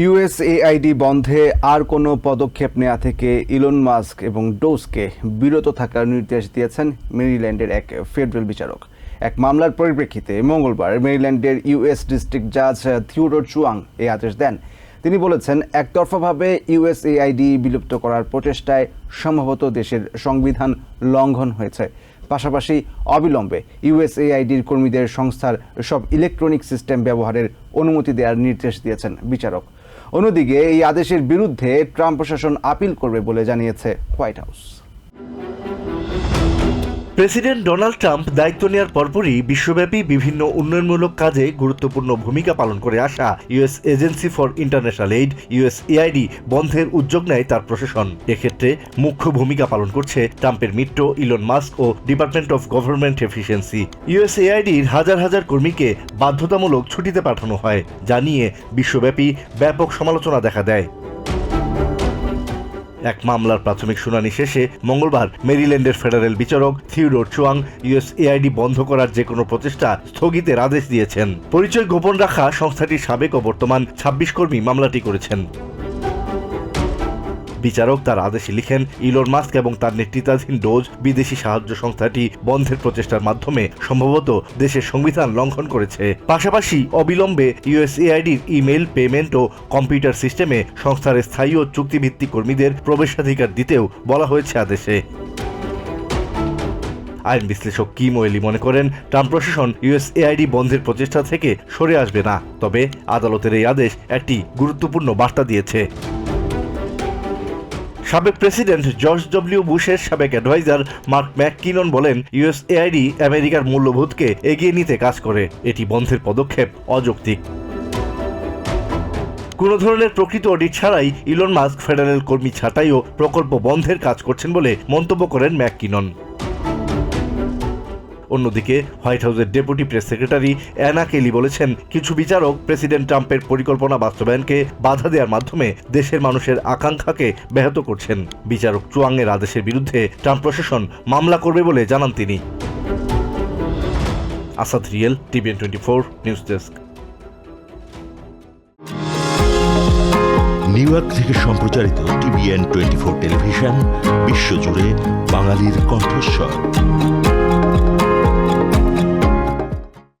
USAID বন্ধে আর কোনো পদক্ষেপ নেওয়া থেকে ইলন মাস্ক এবং ডোসকে বিরত থাকার নির্দেশ দিয়েছেন মেরিল্যান্ডের এক ফেডারেল বিচারক। এক মামলার পরিপ্রেক্ষিতে মঙ্গলবার মেরিল্যান্ডের ইউএস ডিস্ট্রিক্ট জাজ থিওডোর চুয়াং এই আদেশ দেন। তিনি বলেছেন, একতরফাভাবে ইউএসএআইডি বিলুপ্ত করার প্রচেষ্টায় সম্ভবত দেশের সংবিধান লঙ্ঘন হয়েছে। পাশাপাশি অবিলম্বে ইউএসএআইডির কর্মীদের সংস্থার সব ইলেকট্রনিক সিস্টেম ব্যবহারের অনুমতি দেওয়ার নির্দেশ দিয়েছেন বিচারক। অন্যদিকে এই আদেশের বিরুদ্ধে ট্রাম্প প্রশাসন আপিল করবে বলে জানিয়েছে White House. President Donald Trump দায়িত্ব নেওয়ার পরপরই বিশ্বব্যাপী বিভিন্ন উন্নয়নমূলক কাজে গুরুত্বপূর্ণ ভূমিকা পালন করে আসা US agency for international aid, US AID বন্ধের উদ্যোগ নেয় তার প্রশাসন। এক্ষেত্রে মুখ্য ভূমিকা পালন করছে ট্রাম্পের মিত্র Elon Musk O department of government efficiency. US এআইডির হাজার হাজার কর্মীকে বাধ্যতামূলক ছুটিতে পাঠানো হয় যা নিয়ে বিশ্বব্যাপী ব্যাপক সমালোচনা দেখা দেয়। এক মামলার প্রাথমিক শুনানি শেষে মঙ্গলবার মেরিল্যান্ডের ফেডারেল বিচারক থিওডোর চুয়াং ইউএস এআইডি বন্ধ করার যে কোনো প্রচেষ্টা স্থগিতের আদেশ দিয়েছেন। পরিচয় গোপন রাখা সংস্থাটির সাবেক ও বর্তমান ছাব্বিশ কর্মী মামলাটি করেছেন। বিচারক তার আদেশে লিখেন, ইলন মাস্ক এবং তার নেতৃত্বাধীন ডোজ বিদেশি সাহায্য সংস্থাটি বন্ধের প্রচেষ্টার মাধ্যমে সম্ভবত দেশের সংবিধান লঙ্ঘন করেছে। পাশাপাশি অবিলম্বে ইউএসএআইডির ইমেল পেমেন্ট ও কম্পিউটার সিস্টেমে সংস্থার স্থায়ী ও চুক্তিভিত্তিক কর্মীদের প্রবেশাধিকার দিতেও বলা হয়েছে আদেশে। আইন বিশ্লেষক কিম ওয়েলি মনে করেন, ট্রাম্প প্রশাসন ইউএসএআইডি বন্ধের প্রচেষ্টা থেকে সরে আসবে না, তবে আদালতের এই আদেশ একটি গুরুত্বপূর্ণ বার্তা দিয়েছে। সাবেক প্রেসিডেন্ট জর্জ ডব্লিউ বুশের সাবেক অ্যাডভাইজার মার্ক ম্যাককিনন বলেন ইউএসএআইডি আমেরিকার মূল্যবোধকে এগিয়ে নিতে কাজ করে। এটি বন্ধের পদক্ষেপ অযৌক্তিক। কোনো ধরনের প্রকৃত অডিট ছাড়াই ইলন মাস্ক ফেডারেল কর্মী ছাঁটাইও প্রকল্প বন্ধের কাজ করছেন বলে মন্তব্য করেন ম্যাককিনন। অন্যদিকে হোয়াইট হাউসের deputy press secretary Anna Kelly বলেছেন, কিছু বিচারক প্রেসিডেন্ট ট্রাম্পের পরিকল্পনা বাস্তবায়নকে বাধা দেওয়ার মাধ্যমে দেশের মানুষের আকাঙ্ক্ষাকে ব্যাহত করছেন। বিচারক চুয়াংয়ের আদেশের বিরুদ্ধে ট্রাম্প প্রশাসন মামলা করবে বলে জানান তিনি। Asad Riyel, TVN twenty four, news desk. New York থেকে সম্প্রচারিত টিভিএন টোয়েন্টি ফোর টেলিভিশন বিশ্বজুড়ে বাঙালির কণ্ঠস্বর।